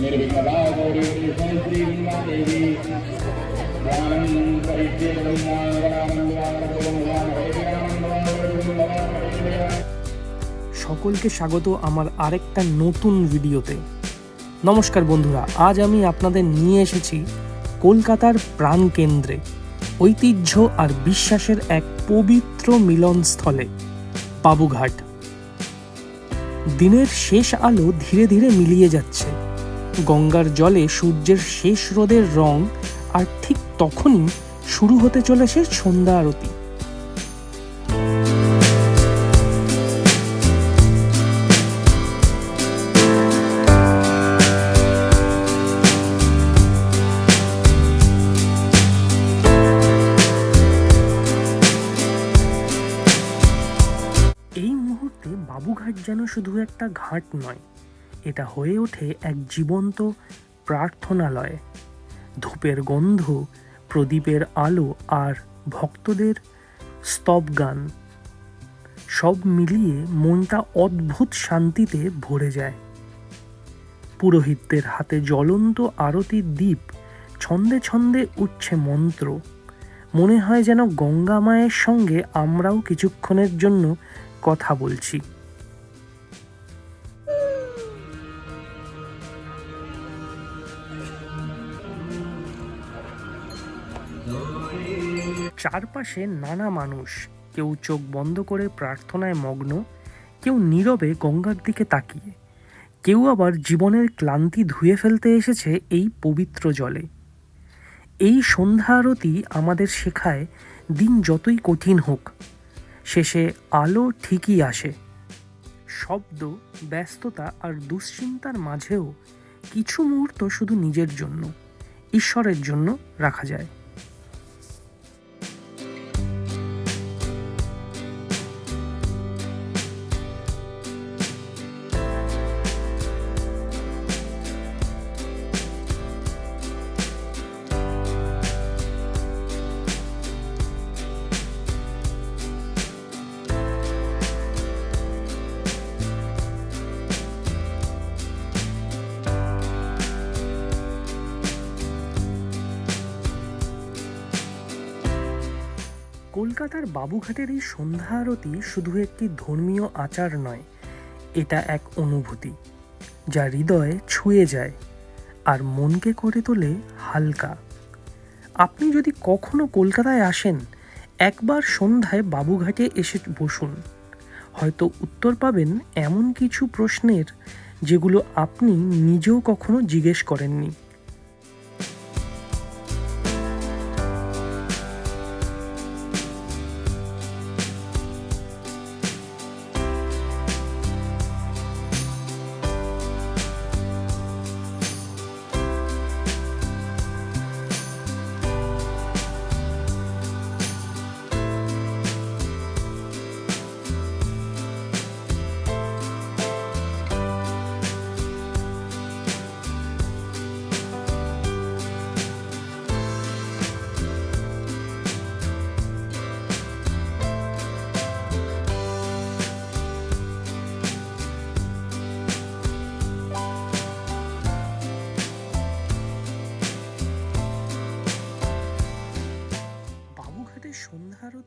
निर्विघ्नदागौरी देवी ध्यानं परिचयं नागरामं नागरं नागरं সকলকে স্বাগত আমার আরেকটা নতুন ভিডিওতে। নমস্কার বন্ধুরা, আজ আমি আপনাদের নিয়ে এসেছি কলকাতার প্রাণকেন্দ্রে ঐতিহ্য আর বিশ্বাসের এক পবিত্র মিলনস্থলে, বাবুঘাট। দিনের শেষ আলো ধীরে ধীরে মিলিয়ে যাচ্ছে। গঙ্গার জলে সূর্যের শেষ রোদের রং আর ঠিক তখনই শুরু হতে চলেছে সন্ধ্যা আরতি। শুধু একটা ঘাট নয়, এটা হয়ে ওঠে এক জীবন্ত প্রার্থনালয়। ধূপের গন্ধ, প্রদীপের আলো আর ভক্তদের স্তব গান, সব মিলিয়ে মনটা অদ্ভুত শান্তিতে ভরে যায়। পুরোহিতদের হাতে জ্বলন্ত আরতির দ্বীপ, ছন্দে ছন্দে উঠছে মন্ত্র। মনে হয় যেন গঙ্গা মায়ের সঙ্গে আমরাও কিছুক্ষণের জন্য কথা বলছি। চারপাশে নানা মানুষ, কেউ চোখ বন্ধ করে প্রার্থনায় মগ্ন, কেউ নীরবে গঙ্গার দিকে তাকিয়ে, কেউ আবার জীবনের ক্লান্তি ধুয়ে ফেলতে এসেছে এই পবিত্র জলে। এই সন্ধ্যা আরতি আমাদের শেখায় দিন যতই কঠিন হোক, শেষে আলো ঠিকই আসে। শব্দ, ব্যস্ততা আর দুশ্চিন্তার মাঝেও কিছু মুহূর্ত শুধু নিজের জন্য, ঈশ্বরের জন্য রাখা যায়। কলকাতার বাবুঘাটের এই সন্ধ্যা আরতি শুধু একটি ধর্মীয় আচার নয়, এটা এক অনুভূতি, যা হৃদয়ে ছুঁয়ে যায় আর মনকে করে তোলে হালকা। আপনি যদি কখনো কলকাতায় আসেন, একবার সন্ধ্যায় বাবুঘাটে এসে বসুন। হয়তো উত্তর পাবেন এমন কিছু প্রশ্নের যেগুলো আপনি নিজেও কখনো জিজ্ঞেস করেননি।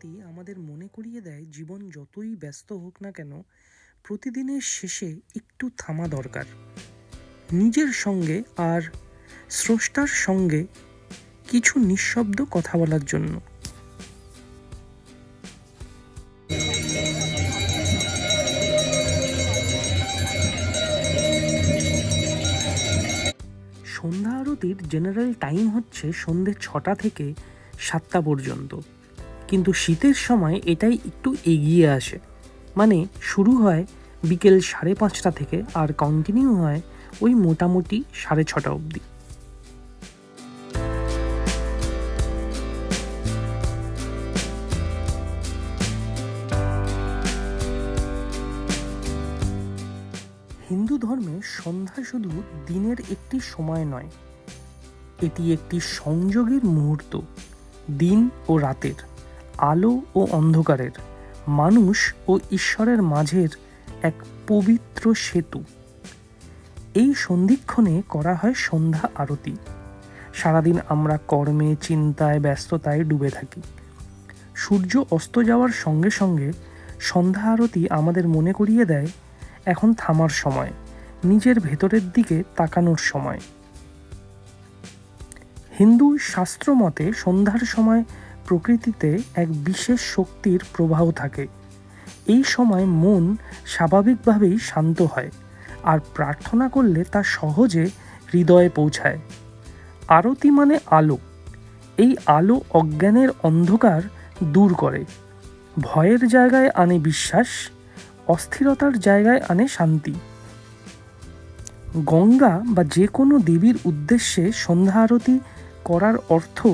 আরতি আমাদের মনে করিয়ে দেয়, জীবন যতই ব্যস্ত হোক না কেন, প্রতিদিনের শেষে একটু থামা দরকার। নিজের সঙ্গে আর স্রষ্টার সঙ্গে কিছু নিঃশব্দ কথা বলার জন্য। সন্ধ্যা আরতির জেনারেল টাইম হচ্ছে সন্ধ্যে ছটা থেকে সাতটা পর্যন্ত। কিন্তু শীতের সময় এটাই একটু এগিয়ে আসে। মানে শুরু হয় বিকেল সাড়ে পাঁচটা থেকে আর কন্টিনিউ হয় ওই মোটামুটি সাড়ে ছটা অবধি। হিন্দু ধর্মে সন্ধ্যা শুধু দিনের একটি সময় নয়, এটি একটি সংযোগের মুহূর্ত, দিন ও রাতের। আলো ও অন্ধকারের, মানুষ ও ঈশ্বরের মাঝের এক পবিত্র সেতু। এই সন্ধিক্ষণে করা হয় সন্ধ্যা আরতি। সারাদিন আমরা কর্মে, চিন্তায়, ব্যস্ততায় ডুবে থাকি। সূর্য অস্ত যাওয়ার সঙ্গে সঙ্গে সন্ধ্যা আরতি আমাদের মনে করিয়ে দেয়, এখন থামার সময়, নিজের ভেতরের দিকে তাকানোর সময়। হিন্দু শাস্ত্র মতে সন্ধ্যার সময় প্রকৃতিতে এক বিশেষ শক্তির প্রবাহ থাকে। এই সময় মন স্বাভাবিকভাবেই শান্ত হয় আর প্রার্থনা করলে তা সহজে হৃদয়ে পৌঁছায়। আরতি মানে আলো। এই আলো অজ্ঞানের অন্ধকার দূর করে। ভয়ের জায়গায় আনে বিশ্বাস, অস্থিরতার জায়গায় আনে শান্তি। গঙ্গা বা যে কোনো দেবীর উদ্দেশ্যে সন্ধ্যা আরতি করার অর্থ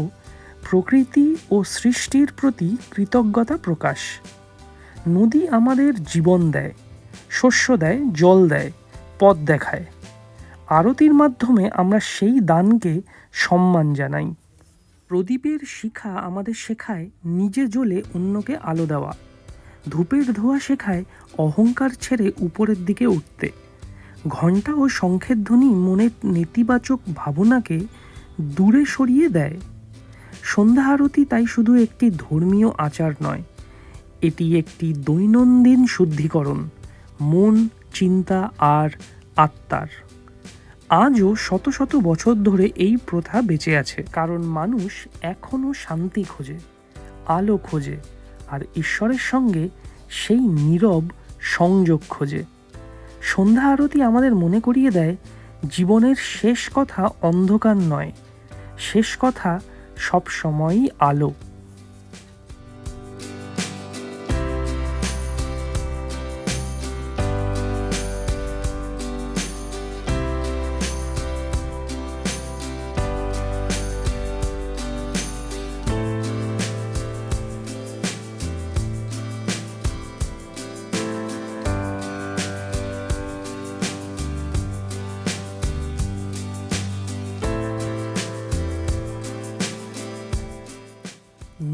প্রকৃতি ও সৃষ্টির প্রতি কৃতজ্ঞতা প্রকাশ। নদী আমাদের জীবন দেয়, শস্য দেয়, জল দেয়, পথ দেখায়। আরতির মাধ্যমে আমরা সেই দানকে সম্মান জানাই। প্রদীপের শিখা আমাদের শেখায় নিজে জ্বলে অন্যকে আলো দেওয়া। ধূপের ধোঁয়া শেখায় অহংকার ছেড়ে উপরের দিকে উঠতে। ঘণ্টা ও শঙ্খের ধ্বনি মনের নেতিবাচক ভাবনাকে দূরে সরিয়ে দেয়। সন্ধ্যা আরতি তাই শুধু একটি ধর্মীয় আচার নয়, এটি একটি দৈনন্দিন শুদ্ধিকরণ, মন, চিন্তা আর আত্মার। আজও শত শত বছর ধরে এই প্রথা বেঁচে আছে, কারণ মানুষ এখনও শান্তি খোঁজে, আলো খোঁজে, আর ঈশ্বরের সঙ্গে সেই নীরব সংযোগ খোঁজে। সন্ধ্যা আরতি আমাদের মনে করিয়ে দেয়, জীবনের শেষ কথা অন্ধকার নয়, শেষ কথা সব সময়ই আলো।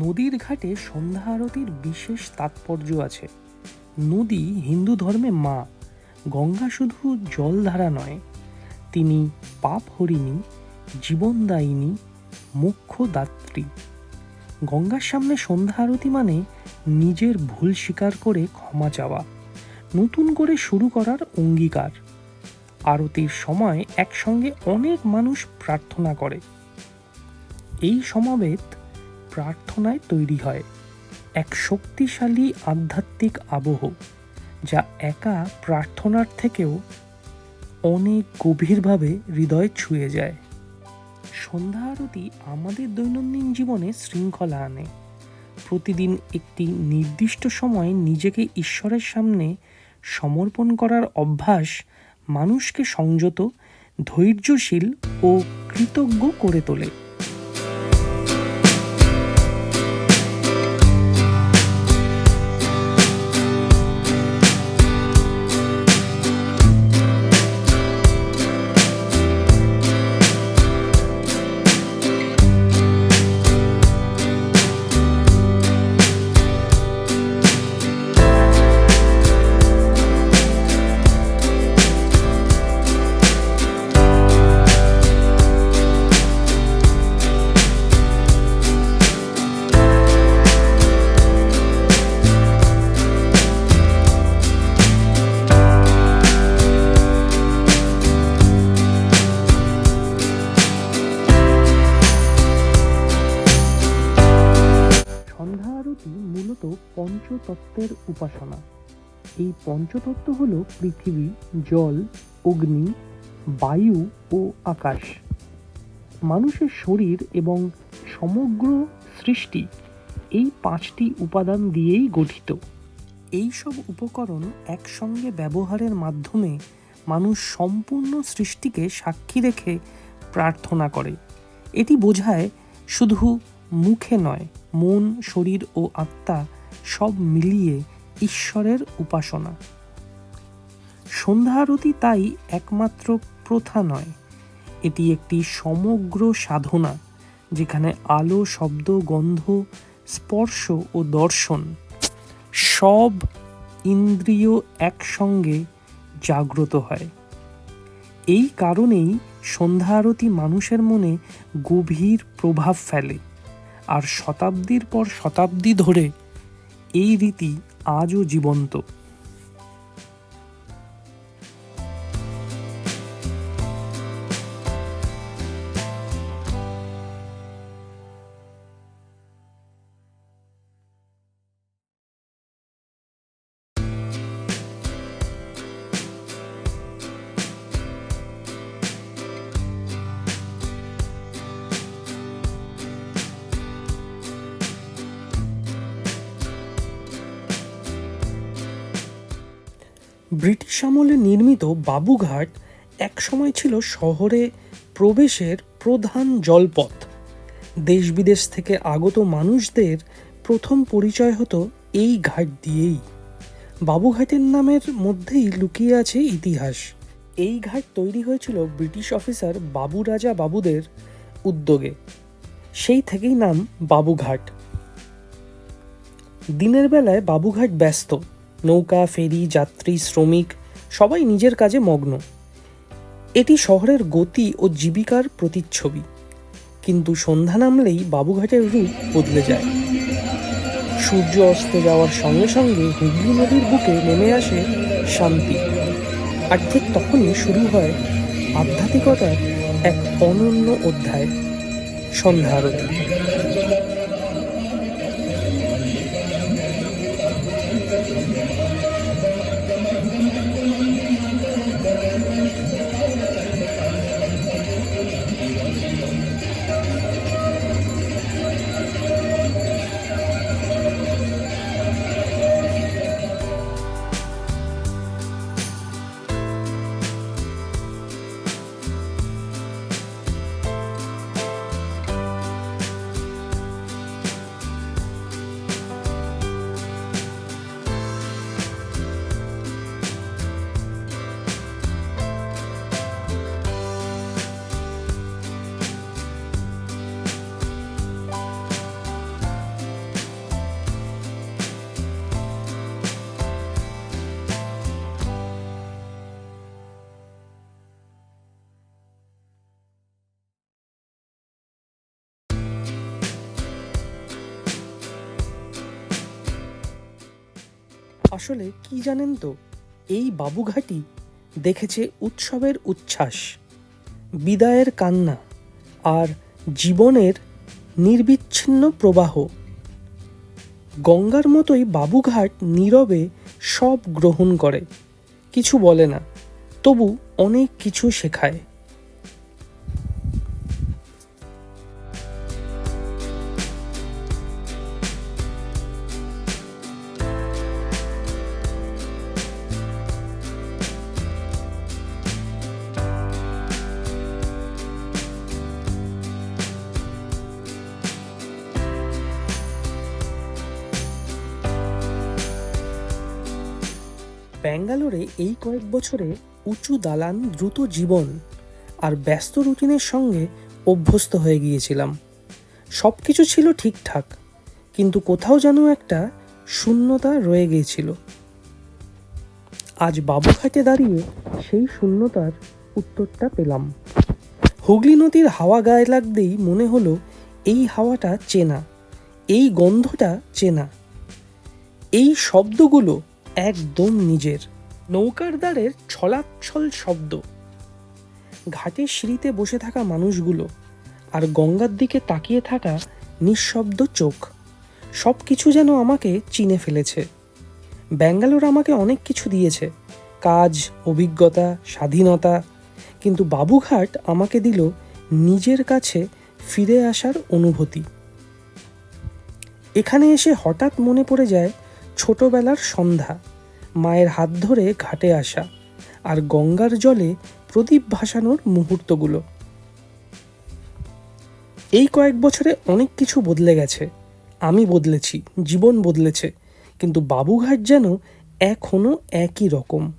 নদীর ঘাটে সন্ধ্যা আরতির বিশেষ তাৎপর্য আছে। নদী হিন্দু ধর্মে মা, গঙ্গা শুধু জলধারা নয়, তিনি পাপ হরিণী, জীবনদায়িনী, মোক্ষদাত্রী। গঙ্গার সামনে সন্ধ্যা আরতি মানে নিজের ভুল স্বীকার করে ক্ষমা চাওয়া, নতুন করে শুরু করার অঙ্গীকার। আরতির সময় একসঙ্গে অনেক মানুষ প্রার্থনা করে। এই সমাবেত প্রার্থনায় তৈরি হয়। এক শক্তিশালী আধ্যাত্মিক আবহ, যা একা প্রার্থনার থেকেও অনেক গভীরভাবে হৃদয় ছুঁয়ে যায়। সন্ধ্যা আরতি আমাদের দৈনন্দিন জীবনে শৃঙ্খলা আনে। প্রতিদিন একটি নির্দিষ্ট সময় নিজেকে ঈশ্বরের সামনে সমর্পণ করার অভ্যাস মানুষকে সংযত, ধৈর্যশীল ও কৃতজ্ঞ করে তোলে। পঞ্চতত্ত্বের উপাসনা। এই পঞ্চতত্ত্ব হল পৃথিবী, জল, অগ্নি, বায়ু ও আকাশ। মানুষের শরীর এবং সমগ্র সৃষ্টি এই পাঁচটি উপাদান দিয়েই গঠিত। এই সব উপকরণ একসঙ্গে ব্যবহারের মাধ্যমে মানুষ সম্পূর্ণ সৃষ্টিকে সাক্ষী রেখে প্রার্থনা করে। এটি বোঝায় শুধু মুখে নয়, মন, শরীর ও আত্মা সব মিলিয়ে ঈশ্বরের উপাসনা। সন্ধ্যা আরতি তাই একমাত্র প্রথা নয়, এটি একটি সমগ্র সাধনা, যেখানে আলো, শব্দ, গন্ধ, স্পর্শ ও দর্শন সব ইন্দ্রিয় একসঙ্গে জাগ্রত হয়। এই কারণেই সন্ধ্যা আরতি মানুষের মনে গভীর প্রভাব ফেলে, আর শতাব্দীর পর শতাব্দী ধরে এই রীতি আজও জীবন্ত। ব্রিটিশ আমলে নির্মিত বাবুঘাট একসময় ছিল শহরে প্রবেশের প্রধান জলপথ। দেশ বিদেশ থেকে আগত মানুষদের প্রথম পরিচয় হতো এই ঘাট দিয়েই। বাবুঘাটের নামের মধ্যেই লুকিয়ে আছে ইতিহাস। এই ঘাট তৈরি হয়েছিল ব্রিটিশ অফিসার বাবু রাজা বাবুদের উদ্যোগে। সেই থেকেই নাম বাবুঘাট। দিনের বেলায় বাবুঘাট ব্যস্ত। নৌকা, ফেরি, যাত্রী, শ্রমিক, সবাই নিজের কাজে মগ্ন। এটি শহরের গতি ও জীবিকার প্রতিচ্ছবি। কিন্তু সন্ধ্যা নামলেই বাবুঘাটের রূপ বদলে যায়। সূর্য অস্ত যাওয়ার সঙ্গে সঙ্গে হুগলি নদীর বুকে নেমে আসে শান্তি। আর ঠিক তখনই শুরু হয় আধ্যাত্মিকতার এক অনন্য অধ্যায়, সন্ধ্যা আরতি। আসলে কি জানেন তো? এই বাবুঘাটি দেখেছে উৎসবের উচ্ছ্বাস, বিদায়ের কান্না আর জীবনের নির্বিচ্ছিন্ন প্রবাহ। গঙ্গার মতোই বাবুঘাট নীরবে সব গ্রহণ করে, কিছু বলে না, তবু অনেক কিছু শেখায়। ব্যাঙ্গালোরে এই কয়েক বছরে উঁচু দালান, দ্রুত জীবন আর ব্যস্ত রুটিনের সঙ্গে অভ্যস্ত হয়ে গিয়েছিলাম। সব কিছু ছিল ঠিকঠাক, কিন্তু কোথাও যেন একটা শূন্যতা রয়ে গিয়েছিল। আজ বাবুঘাটে দাঁড়িয়ে সেই শূন্যতার উত্তরটা পেলাম। হুগলি নদীর হাওয়া গায়ে লাগতেই মনে হলো এই হাওয়াটা চেনা, এই গন্ধটা চেনা। এই শব্দগুলো একদম নিজের। নৌকার দ্বারের ছলাচ্ছল শব্দ। ঘাটের সিঁড়িতে বসে থাকা মানুষগুলো আর গঙ্গার দিকে তাকিয়ে থাকা নিঃশব্দ চোখ সব কিছু যেন আমাকে চিনে ফেলেছে। ব্যাঙ্গালোর আমাকে অনেক কিছু দিয়েছে, কাজ, অভিজ্ঞতা, স্বাধীনতা, কিন্তু বাবুঘাট আমাকে দিল নিজের কাছে ফিরে আসার অনুভূতি। এখানে এসে হঠাৎ মনে পড়ে যায় ছোটবেলার সন্ধ্যা, মায়ের হাত ধরে ঘাটে আসা আর গঙ্গার জলে প্রদীপ ভাসানোর মুহূর্তগুলো। এই কয়েক বছরে অনেক কিছু বদলে গেছে। আমি বদলেছি, জীবন বদলেছে, কিন্তু বাবুঘাট যেন এখনও একই রকম।